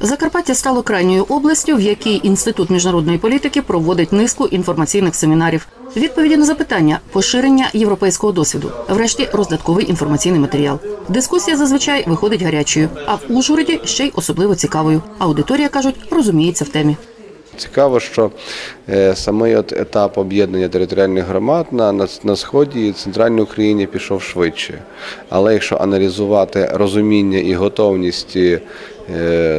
Закарпаття стало крайньою областю, в якій інститут міжнародної політики проводить низку інформаційних семінарів. Відповіді на запитання, поширення європейського досвіду, врешті роздатковий інформаційний матеріал. Дискусія зазвичай виходить гарячою, а в Ужгороді ще й особливо цікавою. Аудиторія кажуть, розуміється в темі. Цікаво, що е, самий от етап об'єднання територіальних громад на, на, на сході і центральній Україні пішов швидше. Але якщо аналізувати розуміння і готовність, е,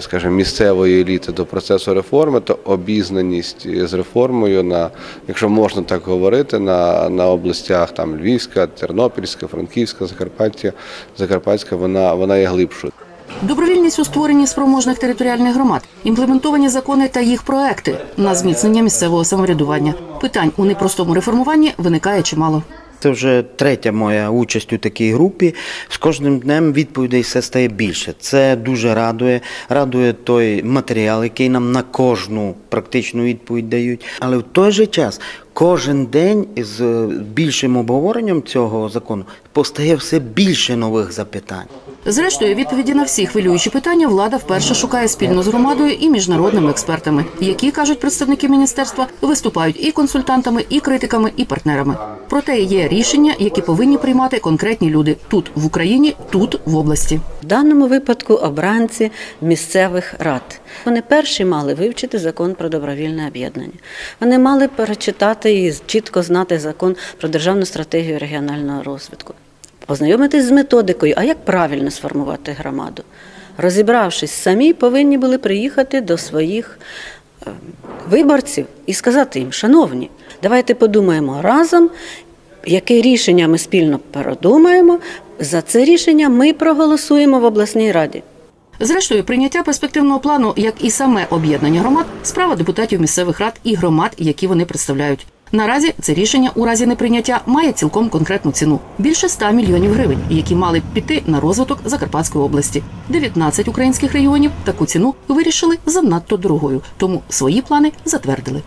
скажімо, місцевої еліти до процесу реформи, то обізнаність з реформою на, якщо можна так говорити, на, на областях там Львівська, Тернопільська, Франківська, Закарпаття, Закарпатська, вона, вона є глибшою. Добровільність у створенні спроможних територіальних громад, імплементовані закони та їх проекти на зміцнення місцевого самоврядування. Питань у непростому реформуванні виникає чимало. Це вже третя моя участь у такій групі. З кожним днем відповідей все стає більше. Це дуже радує. Радує той матеріал, який нам на кожну практичну відповідь дають. Але в той же час кожен день з більшим обговоренням цього закону постає все більше нових запитань. Зрештою, відповіді на всі хвилюючі питання влада вперше шукає спільно з громадою і міжнародними експертами, які кажуть представники міністерства, виступають і консультантами, і критиками, і партнерами. Проте є рішення, які повинні приймати конкретні люди тут в Україні, тут в області. В даному випадку обранці місцевих рад. Вони перші мали вивчити закон про добровільне об'єднання. Вони мали перечитати і чітко знати закон про державну стратегію регіонального розвитку, познайомитись з методикою, а як правильно сформувати громаду. Розібравшись самі, повинні були приїхати до своїх е, виборців і сказати їм, шановні, давайте подумаємо разом, яке рішення ми спільно продумаємо. За це рішення ми проголосуємо в обласній раді. Зрештою, прийняття перспективного плану, як і саме об'єднання громад, справа депутатів місцевих рад і громад, які вони представляють. Наразі це рішення у разі неприйняття має цілком конкретну ціну більше 100 мільйонів гривень, які мали б піти на розвиток Закарпатської області. 19 українських регіонів таку ціну вирішили занадто дорогою, тому свої плани затвердили.